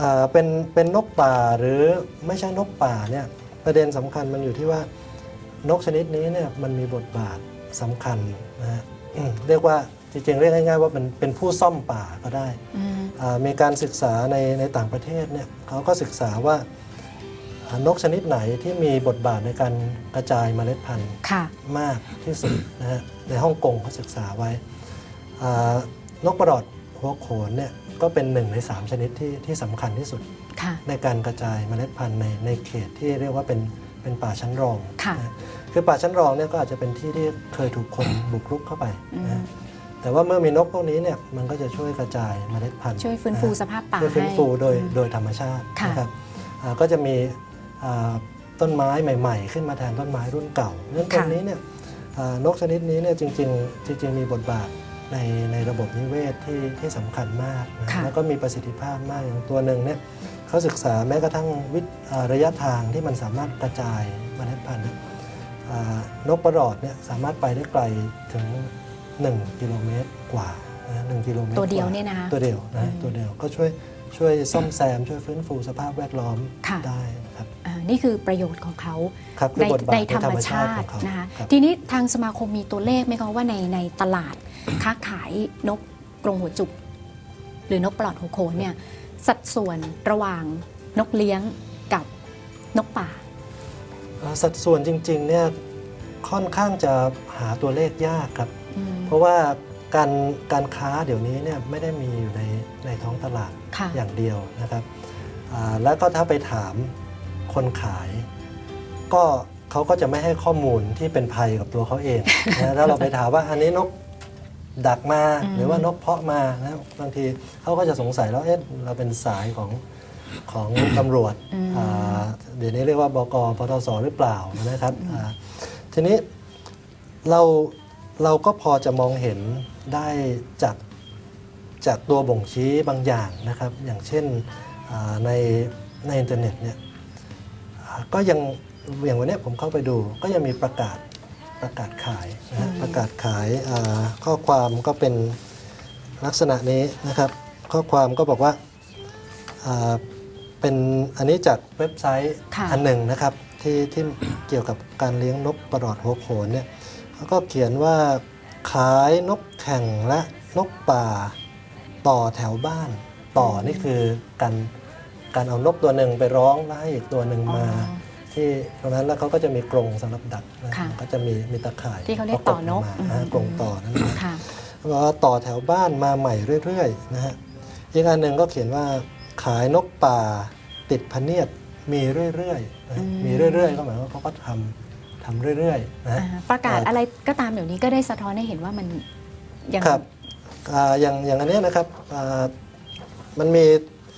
อ่าเป็นเป็นนกป่าหรือไม่ใช่นกป่าเนี่ยประเด็นสำคัญมันอยู่ที่ว่านกชนิดนี้เนี่ยมันมีบทบาทสำคัญนะฮะอืมเรียกว่าจริงๆเรียกง่ายๆว่าเป็นเป็นผู้ซ่อมป่าก็ได้ อืมอ่ามีการศึกษาในในต่างประเทศเนี่ยเขาก็ศึกษาว่าอ่านกชนิดไหนที่มีบทบาทในการกระจายเมล็ดพันธุ์ค่ะ มากที่สุดนะฮะในฮ่องกงเขาศึกษาไว้อ่านกประหลอดหัวโขนเนี่ย ก็เป็นหนึ่งใน 3 ชนิดที่ที่สำคัญที่สุดค่ะในการกระจายเมล็ดพันธุ์ในในเขตที่เรียกว่าเป็นเป็นป่าชั้นรองค่ะนะคือป่าชั้นรองเนี่ยก็อาจจะเป็นที่ที่เคยถูกคนบุกรุกเข้าไปอืมนะแต่ว่าเมื่อมีนกพวกนี้เนี่ยมันก็จะช่วยกระจายเมล็ดพันธุ์ช่วยฟื้นฟูะฮะสภาพป่าช่วยฟื้นฟูให้โดยอืมโดยธรรมชาติค่ะนะครับอ่าก็จะมีอ่าต้นไม้ใหม่ ๆ ขึ้นมาแทนต้นไม้รุ่นเก่าเรื่องตรงนี้เนี่ยอ่านกชนิดนี้เนี่ยจริงๆจริง ๆ มีบทบาท ในในระบบนิเวศที่ที่สำคัญมากนะค่ะแล้วก็มีประสิทธิภาพมากอย่างตัวหนึ่งเนี่ยเขาศึกษาแม้กระทั่งวิทอ่าระยะทางที่มันสามารถกระจายเมล็ดพันธุ์เนี่ยอ่านกประหลอดเนี่ยสามารถไปได้ไกลถึง 1 กิโลเมตรกว่านะหนึ่งกิโลเมตรตัวเดียวกาเนี่ยนะคะ ตัวเดียวอืนะมตัวเดียวก็ช่วย ช่วยซ่อมแซม ช่วยฟื้นฟูสภาพแวดล้อมค่ะ ได้นะครับ อ่านี่คือประโยชน์ของเขาครับคืในอบทบาทในในธรรมชาขอติงเขานะคะครับ ทีนี้ทางสมาคมมีตัวเลขไหมคะว่าในในตลาด ค้าขายนกกรงหัวจุก หรือนกปลอดหัวโขนเนี่ยสัดส่วนระหว่างนกเลี้ยงกับนกป่า เอ่อสัดส่วนจริงๆเนี่ยค่อนข้างจะหาตัวเลขยากครับอืมเพราะว่าการการค้าเดี๋ยวนี้เนี่ยไม่ได้มีอยู่ในในท้อง ตลาดค่ะอย่างเดียวนะครับอ่าแล้วก็ถ้าไปถามคนขาย ก็เขาก็จะไม่ให้ข้อมูลที่เป็นภัยกับตัวเขาเองนะถ้าเราไปถามว่าอันนี้นกดักมาอืมหรือว่านกเพาะมานะบางทีเขาก็จะสงสัยแล้วเอ๊ะเราเป็นสายของของตำรวจอืมอ่าเดี๋ยวนี้เรียกว่าบกปทศหรือเปล่านะครับอ่าทีนี้เราเราก็พอจะมองเห็นได้จาก จากตัวบ่งชี้บางอย่างนะครับ อย่างเช่นอ่าในในอินเทอร์เน็ตเนี่ยอ่าก็ยังอย่างวันเนี้ยผมเข้าไปดูก็ยังมีประกาศประกาศขายนะฮะอืมประกาศขายอ่าข้อความก็เป็นลักษณะนี้นะครับ ข้อความก็บอกว่าอ่าเป็นอันนี้จากเว็บไซต์ค่ะอันหนึ่งนะครับที่ที่เกี่ยวกับการเลี้ยงนกประหลอดหัวโขนเนี่ยเขาก็เขียนว่าขายนกแข่งและนกป่า ต่อแถวบ้าน ต่อนี่คือการการเอานกตัวหนึ่งไปร้องแล้วให้อีกตัวหนึ่งมาอ๋อที่ตรงนั้นแล้วเขาก็จะมีกรงสำหรับดักนะค่ะก็จะมีมีตะข่ายที่เขาเรียกต่อนกประบมานะฮะอืมกรงต่อนั่นเองค่ะบอกว่าต่อแถวบ้านมาใหม่เรื่อยๆนะฮะอีกอันหนึ่งก็เขียนว่าขายนกป่าติดพะเนียดมีเรื่อยๆนะฮะอืมมีเรื่อยๆ ก็หมายว่าเขาก็ทำทำเรื่อยๆนะฮะอ่าประกาศอะไรก็ตามเดี๋ยวนี้ก็ได้สะท้อนให้เห็นว่ามันยังครับ อ่าอย่างอย่างอันเนี้ยนะครับอ่ามันมี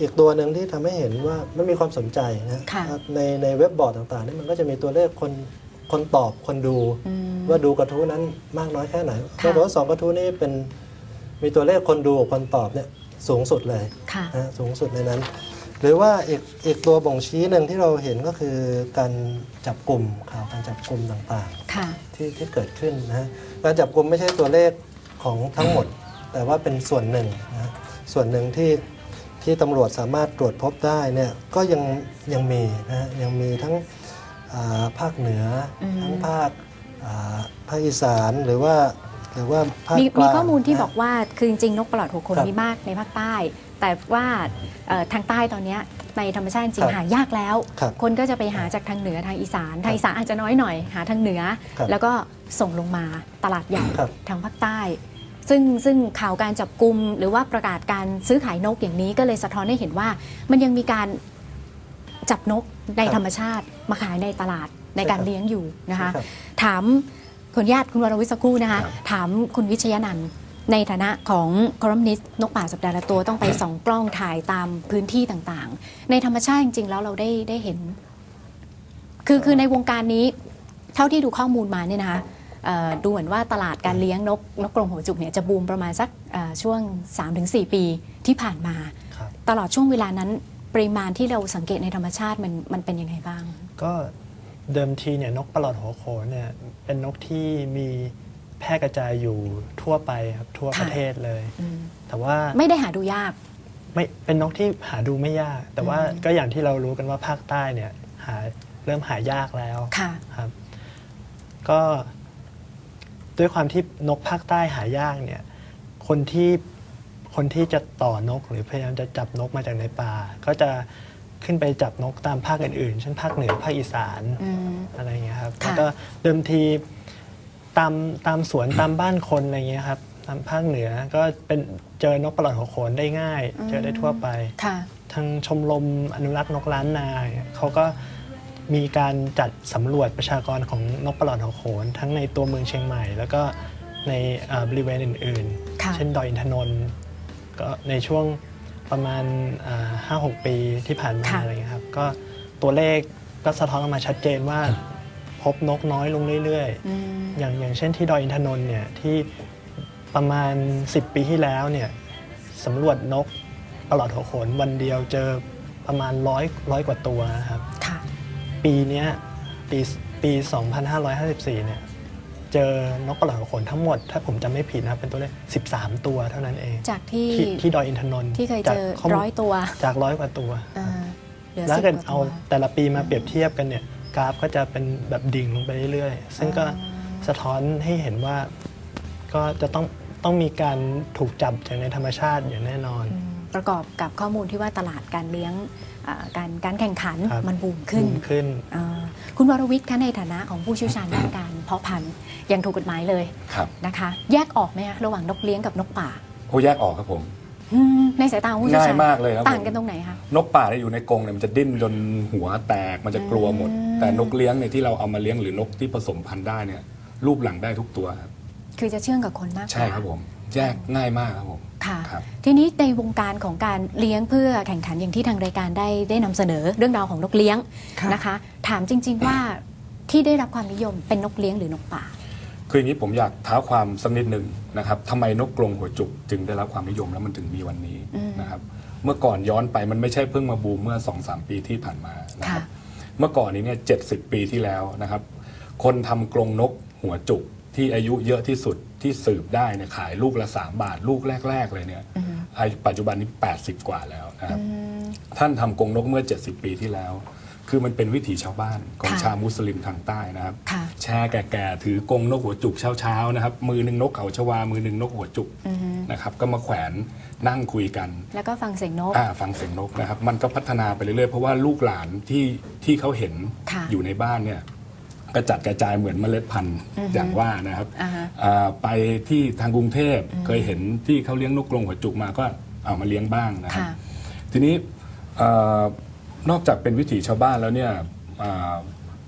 อีกตัวหนึ่งที่ทำให้เห็นว่ามันมีความสนใจนะค่ะ ในในเว็บบอร์ดต่างๆนี่มันก็จะมีตัวเลขคนคนตอบคนดูอืม ว่าดูกระทู้นั้นมากน้อยแค่ไหนค่ะปรากฏว่าสองกระทู้นี้เป็นมีตัวเลขคนดูกับคนตอบเนี่ยสูงสุดเลย ค่ะนะสูงสุดในนั้น หรือว่าอีกอีกตัวบ่งชี้หนึ่งที่เราเห็นก็คือการจับกลุ่มข่าวการจับกลุ่มต่างๆค่ะที่ที่เกิดขึ้นนะฮะการจับกลุ่มไม่ใช่ตัวเลขของทั้งหมด แต่ว่าเป็นส่วนหนึ่งนะฮะส่วนหนึ่งที่ที่ตำรวจสามารถตรวจพบได้เนี่ยก็ยังยังมีนะฮะยังมีทั้งอ่าภาคเหนืออมทั้งภาคอ่าภาคอีสานหรือว่าหรือว่าภาคมีกลางมีข้อมูลที่นะบอกว่าคือจริงๆนกปลอดหัวโขนครับมีมากในภาคใต้ แต่ว่าเอ่อทางใต้ตอนเนี้ยในธรรมชาติจริครังบๆหายากแล้วครับคนก็จะไปหาจากทางเหนือทางอีสาน ทางอีสานอาจจะน้อยหน่อย หาทางเหนือครับแล้วก็ส่งลงมาตลาดใหญ่ครับทางภาคใต้ ซึ่งซึ่งข่าวการจับกลุ่มหรือว่าประกาศการซื้อขายนกอย่างนี้ก็เลยสะท้อนให้เห็นว่า มันยังมีการจับนกในครับธรรมชาติมาขายในตลาดในการใช่ครับเลี้ยงอยู่นะคะใช่ครับถามคุณญาติคุณวรวิศสักครู่นะคะ ถามคุณวิชยานันท์ในฐานะของคอลัมนิสต์นกป่าสัปดาห์ละตัวต้องไปส่องกล้องถ่ายตามพื้นที่ต่างๆ ในธรรมชาติจริงๆ แล้วเราได้ได้เห็น คือคือในวงการนี้ เท่าที่ดูข้อมูลมาเนี่ยนะคะเอ่อ ดูเหมือนว่าตลาดการเลี้ยงนกนกกรงหัวจุกเนี่ยจะบูมประมาณสักเอ่อช่วง 3-4 ปีที่ผ่านมาครับตลอดช่วงเวลานั้นปริมาณที่เราสังเกตในธรรมชาติมันมันเป็นยังไงบ้าง ก็เดิมทีเนี่ยนกประหลอดหัวโขนเนี่ยเป็นนกที่มีแพร่กระจายอยู่ทั่วไปครับทั่วค่ะประเทศเลยอืมแต่ว่าไม่ได้หาดูยากไม่เป็นนกที่หาดูไม่ยาก แต่ว่าก็อย่างที่เรารู้กันว่าภาคใต้เนี่ยหาเริ่มหายากแล้วค่ะครับ ก็ ด้วยความที่นกภาคใต้หายากเนี่ยคนที่คนที่จะต่อนกหรือพยายามจะจับนกมาจากในป่า ก็จะขึ้นไปจับนกตามภาคอื่นๆ เช่นภาคเหนือภาคอีสานอืมอะไรเงี้ยครับค่ะแล้วก็เดิมทีตามตามสวนตามบ้านคนอะไรเงี้ยครับตามภาคเหนือก็เป็นเจอนกประหลอดหัวโขนได้ง่าย เจอได้ทั่วไปค่ะทางชมรมอนุรักษ์นกล้านนาเนี่ยเขาก็ มีการจัดสำรวจประชากรของนกประหลอดหัวโขน ทั้งในตัวเมืองเชียงใหม่ แล้วก็ในเอ่อบริเวณอื่นค่ะๆเช่นดอยอินทนนท์ก็ในช่วงประมาณห้าหกปีที่ผ่านมาค่ะอะไรเงี้ยครับก็ตัวเลขก็สะท้อนออกมาชัดเจนว่าพบนกน้อยลงเรื่อยๆอืมอย่างอย่างเช่นที่ดอยอินทนนท์เนี่ยที่ประมาณ 10 ปีที่แล้วเนี่ยสำรวจนกประหลอดหัวโขนวันเดียวเจอประมาณร้อยร้อยกว่าตัวนะครับค่ะ ปีเนี้ยปีปี 2554 เนี่ย เจอนกประหลอดหัวโขนทั้งหมด ถ้าผมจำไม่ผิดนะครับเป็นตัวเลข 13 ตัวเท่านั้นเอง จากที่ที่ที่ดอยอินทนนท์ที่เคยจากเจอข้มูลร้อยตัว จากร้อยกว่าตัวอ่าเหลือแล้วสิบเกิดกว่าเอาตัวแต่ละปีมาเปรียบเทียบกันเนี่ย กราฟก็จะเป็นแบบดิ่งลงไปเรื่อยๆ ซึ่งก็สะท้อนให้เห็นว่าก็จะต้องต้องมีการถูกจับจากในธรรมชาติอย่างแน่นอนอืม ประกอบกับข้อมูลที่ว่าตลาดการเลี้ยงอ่าการการแข่งขันครับมันบูมขึ้นบูมขึ้น อ่าคุณวรวิทย์คะในฐานะของผู้เชี่ยวชาญด้านการเพาะพันธุ์อย่างถูกกฎหมายเลยครับ นะคะ แยกออกไหมคะระหว่างนกเลี้ยงกับนกป่าโอ้แยกออกครับผม อืมในสายตาของผู้เชี่ยวชาญง่ายมากเลยครับต่างผมกันตรงไหนคะ นกป่าเนี่ยอยู่ในกรงเนี่ยมันจะดิ้นจนหัวแตกมันจะกลัวหมด อืม แต่นกเลี้ยงเนี่ยที่เราเอามาเลี้ยงหรือนกที่ผสมพันธุ์ได้เนี่ยรูปหลังได้ทุกตัวครับคือจะเชื่องกับคนมากกว่า ใช่ครับผม แยกง่ายมากครับผม ค่ะครับทีนี้ในวงการของการเลี้ยงเพื่อแข่งขันอย่างที่ทางรายการได้ได้นำเสนอเรื่องราวของนกเลี้ยงค่ะนะคะ ถามจริง ๆว่าที่ได้รับความนิยมเป็นนกเลี้ยงหรือนกป่า คืออย่างนี้ผมอยากเท้าความสักนิดหนึ่งนะครับทำไมนกกรงหัวจุกจึงได้รับความนิยมแล้วมันถึงมีวันนี้อืมนะครับเมื่อก่อนย้อนไปมันไม่ใช่เพิ่งมาบูมเมื่อ2อสปีที่ผ่านมานะครับค่ะเมื่อก่อนนี้เนี่ยเจ็ปีที่แล้วนะครับ คนทำกรงนกหัวจุก ที่อายุเยอะที่สุดที่สืบได้เนี่ยขายลูกละ 3 บาท ลูกแรก ๆ เลยเนี่ยอืมอายุปัจจุบันนี้ 80 กว่าแล้วนะครับอืมท่านทำกรงนกเมื่อ 70 ปีที่แล้ว คือมันเป็นวิถีชาวบ้านของค่ะชาวมุสลิมทางใต้นะครับค่ะแช่แก่ๆถือกรงนกหัวจุกเช้าๆนะครับ มือหนึ่งนกเขาชวา มือหนึ่งนกหัวจุกอืมนะครับก็มาแขวนนั่งคุยกัน แล้วก็ฟังเสียงนกอ่าฟังเสียงนกนะครับ มันก็พัฒนาไปเรื่อยๆ เพราะว่าลูกหลานที่ที่เขาเห็นค่ะอยู่ในบ้านเนี่ย กระจัดกระจายเหมือนเมล็ดพันธุ์อือฮึอย่างว่านะครับอ่าฮะอ่าไปที่ทางกรุงเทพเคยเห็นที่เขาเลี้ยงนกกรงหัวจุกมาก็เอามาเลี้ยงบ้างนะครับค่ะทีนี้เออนอกจากเป็นวิถีชาวบ้านแล้วเนี่ยอา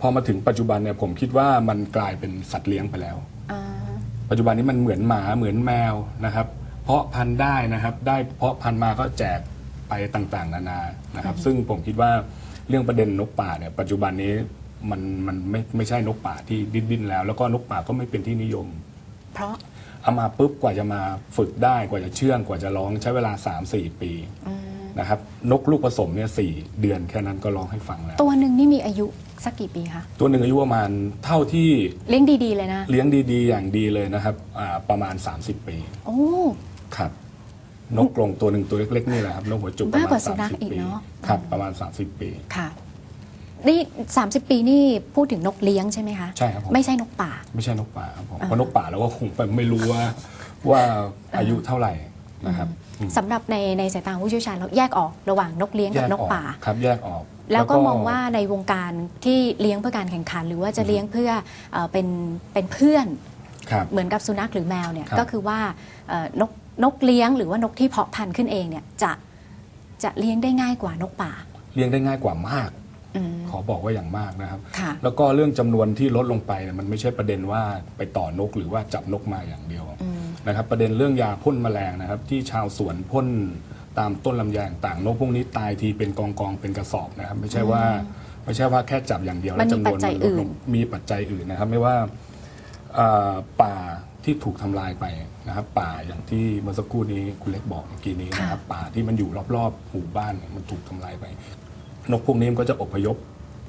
พอมาถึงปัจจุบันเนี่ยผมคิดว่ามันกลายเป็นสัตว์เลี้ยงไปแล้วอ่าปัจจุบันนี้มันเหมือนหมาเหมือนแมวนะครับ เพาะพันธุ์ได้นะครับ ได้เพาะพันธุ์มาก็แจกไปต่างๆ นานานะครับ ซึ่งผมคิดว่าเรื่องประเด็นนกป่าเนี่ยปัจจุบันนี้ มันมันไม่ไม่ใช่นกป่าที่ดิ้นดิ้นแล้ว แล้วก็นกป่าก็ไม่เป็นที่นิยม เพราะเอามาปุ๊บกว่าจะมาฝึกได้กว่าจะเชื่องกว่าจะร้องใช้เวลา 3-4 ปีอืมนะครับนกลูกผสมเนี่ยสเดือนแค่นั้นก็ร้องให้ฟังแล้ว ตัวหนึ่งนี่มีอายุสักกี่ปีคะตัวหนึ่งอายุประมาณเท่าที่เลี้ยงดีๆเลยนะ เลี้ยงดีๆ อย่างดีเลยนะครับอ่าประมาณ 30 ปีโอ้ ครับนกกรงตัวหนึ่งตัวเล็กๆนี่แหละครับนกหัวจุกประมากมากว่าณสุนัข30อีกปีเนอะ ครับประมาณ 30 ปี ค่ะ นี่ 30 ปีนี่พูดถึงนกเลี้ยงใช่ไหมคะใช่ครับผม ไม่ใช่นกป่า ไม่ใช่นกป่าครับผมอ่าเพราะนกป่าเราก็คงไปไม่รู้ว่าว่าอายุเท่าไหร่นะครับอืมสำหรับในในสายตาของผู้เชี่ยวชาญเราแยกออกระหว่างนกเลี้ยงกับนกออกป่า ครับแยกออกแล้วก็มองว่าในวงการที่เลี้ยงเพื่อการแข่งขัน หรือว่าจะเลี้ยงเพื่อเอ่อเป็นเป็นเพื่อนครับ เหมือนกับสุนัขหรือแมวเนี่ยครับ ก็คือว่าเอ่อนกนกเลี้ยงหรือว่านกที่เพาะพันธุ์ขึ้นเองเนี่ยจะจะเลี้ยงได้ง่ายกว่านกป่า เลี้ยงได้ง่ายกว่ามากอืม ขอบอกว่าอย่างมากนะครับค่ะแล้วก็เรื่องจำนวนที่ลดลงไปเนี่ยมันไม่ใช่ประเด็นว่าไปต่อนกหรือว่าจับนกมาอย่างเดียวอืมนะครับ ประเด็นเรื่องยาพ่นแมลงนะครับ ที่ชาวสวนพ่นตามต้นลำไยต่างๆนกพวกนี้ตายทีเป็นกองกองๆเป็นกระสอบนะครับ ไม่ใช่ว่าไม่ใช่ว่าแค่จับอย่างเดียวมันมีจำนวนปัจจัยลดลงอื่นมีปัจจัยอื่นนะครับ ไม่ว่าอ่าป่าที่ถูกทำลายไปนะครับ ป่าอย่างที่เมื่อสักครู่นี้คุณเล็กบอกเมื่อกี้นี้นะครับ ป่าที่มันอยู่รอบๆหมู่บ้านเนี่ยมันถูกทำลายไป นกพวกนี้มันก็จะอพยพ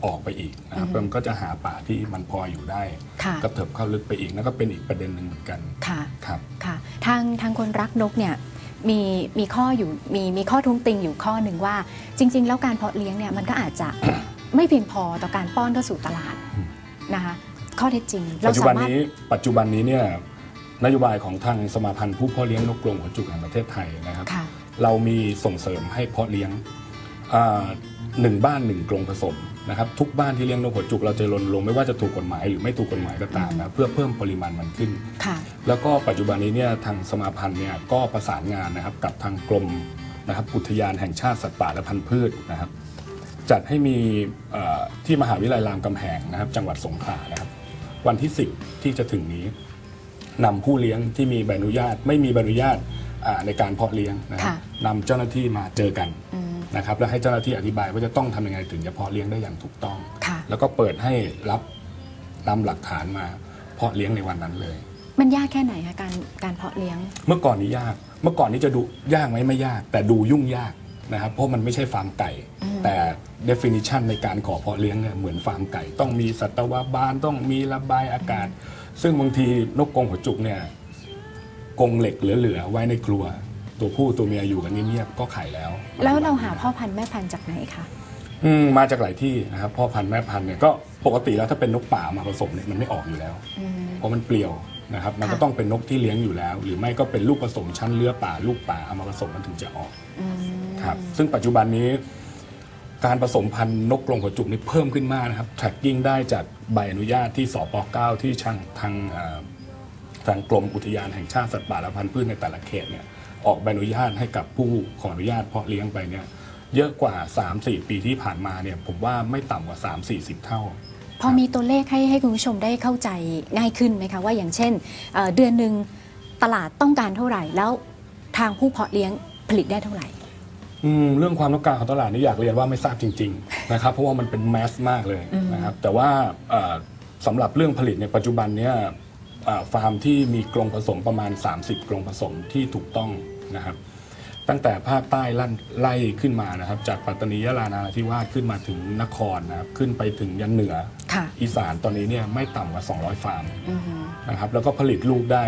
ออกไปอีกนะครับมันก็จะหาป่าที่มันพออยู่ได้ค่ะกระเถิบเข้าลึกไปอีกนั่นก็เป็นอีกประเด็นหนึ่งเหมือนกันค่ะครับ ค่ะ ทางทางคนรักนกเนี่ยมีมีข้ออยู่มีมีข้อท้วงติงอยู่ข้อหนึ่งว่า จริง ๆ แล้วการเพาะเลี้ยงเนี่ยมันก็อาจจะ ไม่เพียงพอต่อการป้อนเข้าสู่ตลาดนะคะข้อเท็จจริงเราปัจจุสาบันมารถนี้ปัจจุบันนี้เนี่ยนโยบายของทางสมาพันธ์ผู้เพาะเลี้ยงนกกรงหัวจุกแห่งประเทศไทยนะครับ ค่ะ เรามีส่งเสริมให้เพาะเลี้ยงอ่า หนึ่งบ้านหนึ่งกรงผสมนะครับทุกบ้านที่เลี้ยงนกหัวจุกเราจะรณรงค์ไม่ว่าจะถูกกฎหมายหรือไม่ถูกกฎหมายก็ตามนะเพื่อเพิ่มปริมาณมันขึ้นค่ะแล้วก็ปัจจุบันนี้เนี่ยทางสมาพันธ์เนี่ยก็ประสานงานนะครับกับทางกรมนะครับอุทยานแห่งชาติสัตว์ป่าและพันธุ์พืชนะครับ จัดให้มีเอ่อที่มหาวิทยาลัยรามคำแหงนะครับ จังหวัดสงขลานะครับ วันที่ 10 ที่จะถึงนี้นำผู้เลี้ยงที่มีใบอนุญาตไม่มีใบอนุญาตอ่า ในการเพาะเลี้ยงนะครับค่ะนำเจ้าหน้าที่มาเจอกันอืมนะครับแล้วให้เจ้าหน้าที่อธิบายว่าจะต้องทำยังไงถึงจะเพาะเลี้ยงได้อย่างถูกต้องค่ะแล้วก็เปิดให้รับนำหลักฐานมาเพาะเลี้ยงในวันนั้นเลย มันยากแค่ไหนคะการการเพาะเลี้ยง เมื่อก่อนนี้ยาก เมื่อก่อนนี้จะดูยากไหมไม่ยาก แต่ดูยุ่งยากนะครับเพราะมันไม่ใช่ฟาร์มไก่ แต่ definition ในการขอเพาะเลี้ยงเนี่ยเหมือนฟาร์มไก่ ต้องมีสัตวบาลต้องมีระบายอากาศ ซึ่งบางทีนกกรงหัวจุกเนี่ย กรงเหล็กเหลือๆไว้ในครัว ตัวผู้ตัวเมียอยู่กันเงียบๆก็ไข่แล้ว แล้วเราหาพ่อพันธุ์แม่พันธุ์จากไหนคะอืมมาจากหลายที่นะครับพ่อพันธุ์แม่พันธุ์เนี่ยก็ปกติแล้วถ้าเป็นนกป่ามาผสมเนี่ยมันไม่ออกอยู่แล้ว อืม เพราะมันเปลี่ยวนะครับมันก็ค่ะ ต้องเป็นนกที่เลี้ยงอยู่แล้ว หรือไม่ก็เป็นลูกผสมชั้นเลื้อป่าลูกป่าเอามาผสมมันถึงจะออกอืมครับซึ่งปัจจุบันนี้ การผสมพันธุ์นกกรงหัวจุกนี่เพิ่มขึ้นมากนะครับ tracking ได้จากใบอนุญาตที่สป .9 ที่ช่างทางเอ่อ ทางกรมอุทยานแห่งชาติสัตว์ป่าและพันธุ์พืชในแต่ละเขตเนี่ยออกใบอนุญาตให้กับผู้ขออนุญาตเพาะเลี้ยงไปเนี่ยเยอะกว่า 3-4 ปีที่ผ่านมาเนี่ยผมว่าไม่ต่ำกว่า 3-40 เท่าพอมีตัวเลขให้ให้คุณผู้ชมได้เข้าใจง่ายขึ้นไหมคะว่าอย่างเช่นเอ่อเดือนหนึ่งตลาดต้องการเท่าไหร่ แล้วทางผู้เพาะเลี้ยงผลิตได้เท่าไหร่อืมเรื่องความต้องการของตลาดนี่อยากเรียนว่าไม่ทราบจริงๆนะครับเพราะว่ามันเป็นแมสมากเลยนะครับแต่ว่าเอ่อสำหรับเรื่องผลิตในปัจจุบันเนี่ยเอ่อ ฟาร์มที่มีกรงผสมประมาณ 30 กรงผสมที่ถูกต้องนะครับ ตั้งแต่ภาคใต้ลั่นไล่ขึ้นมานะครับ จากปัตตานียะลานาราธิวาสขึ้นมาถึงนครนะครับ ขึ้นไปถึงยันเหนือ ค่ะอีสานตอนนี้เนี่ยไม่ต่ำกว่า 200 ฟาร์มอืมนะครับ แล้วก็ผลิตลูกได้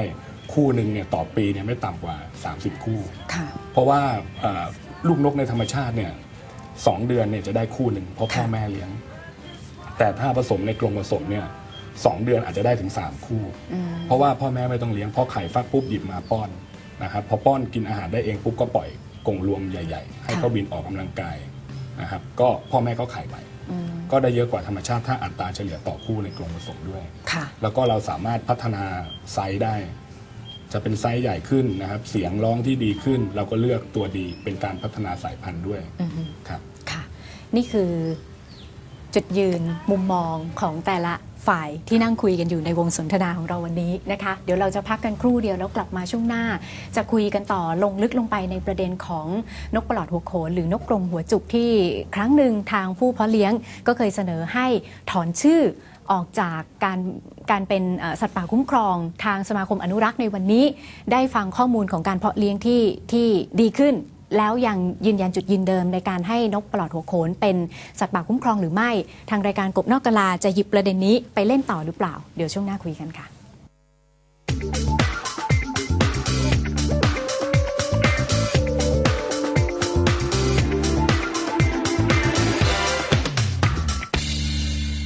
คู่หนึ่งเนี่ยต่อปีเนี่ยไม่ต่ำกว่า 30 คู่ ค่ะเพราะว่าเอ่อลูกนกในธรรมชาติเนี่ยสองเดือนเนี่ยจะได้คู่หนึ่งเพราะพ่อค่ะแม่เลี้ยง แต่ถ้าผสมในกรงผสมเนี่ย สองเดือนอาจจะได้ถึง 3 คู่อืมเพราะว่าพ่อแม่ไม่ต้องเลี้ยงพอไข่ฟักปุ๊บหยิบมาป้อนนะครับพอป้อนกินอาหารได้เองปุ๊บก็ปล่อยกรงรวมใหญ่ ๆ ให้ค่ะเขาบินออกกำลังกายนะครับก็พ่อแม่ก็ไข่ไปอืมก็ได้เยอะกว่าธรรมชาติถ้าอัตราเฉลี่ยต่อคู่ในกรงผสมด้วยค่ะแล้วก็เราสามารถพัฒนาไซส์ได้ จะเป็นไซส์ใหญ่ขึ้นนะครับ เสียงร้องที่ดีขึ้น เราก็เลือกตัวดีเป็นการพัฒนาสายพันธุ์ด้วยอืมครับค่ะ นี่คือจุดยืนมุมมองของแต่ละ ฝ่ายที่นั่งคุยกันอยู่ในวงสนทนาของเราวันนี้นะคะ เดี๋ยวเราจะพักกันครู่เดียวแล้วกลับมาช่วงหน้า จะคุยกันต่อลงลึกลงไปในประเด็นของนกปลอดหัวโขนหรือนกกรงหัวจุกที่ครั้งหนึ่งทางผู้เพาะเลี้ยงก็เคยเสนอให้ถอนชื่อออกจากการการเป็นสัตว์ป่าคุ้มครอง ทางสมาคมอนุรักษ์ในวันนี้ ได้ฟังข้อมูลของการเพาะเลี้ยงที่ที่ดีขึ้น แล้วยังยืนยันจุดยืนเดิมในการให้นกปลอดหัวโขนเป็นสัตว์ป่าคุ้มครองหรือไม่ ทางรายการกบนอกกลาจะหยิบประเด็นนี้ไปเล่นต่อหรือเปล่า เดี๋ยวช่วงหน้าคุยกันค่ะ